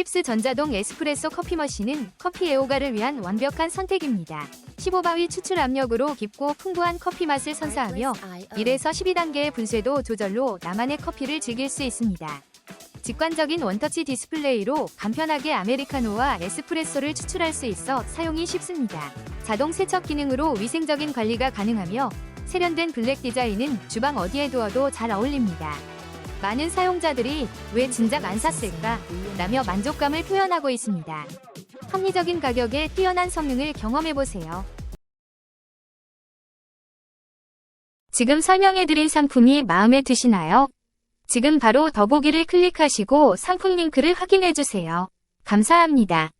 필립스 전자동 에스프레소 커피 머신은 커피 애호가를 위한 완벽한 선택입니다. 15바위 추출 압력으로 깊고 풍부한 커피 맛을 선사하며 1에서 12단계의 분쇄도 조절로 나만의 커피를 즐길 수 있습니다. 직관적인 원터치 디스플레이로 간편하게 아메리카노와 에스프레소를 추출할 수 있어 사용이 쉽습니다. 자동 세척 기능으로 위생적인 관리가 가능하며 세련된 블랙 디자인은 주방 어디에 두어도 잘 어울립니다. 많은 사용자들이 왜 진작 안 샀을까? 라며 만족감을 표현하고 있습니다. 합리적인 가격에 뛰어난 성능을 경험해보세요. 지금 설명해드린 상품이 마음에 드시나요? 지금 바로 더보기를 클릭하시고 상품 링크를 확인해주세요. 감사합니다.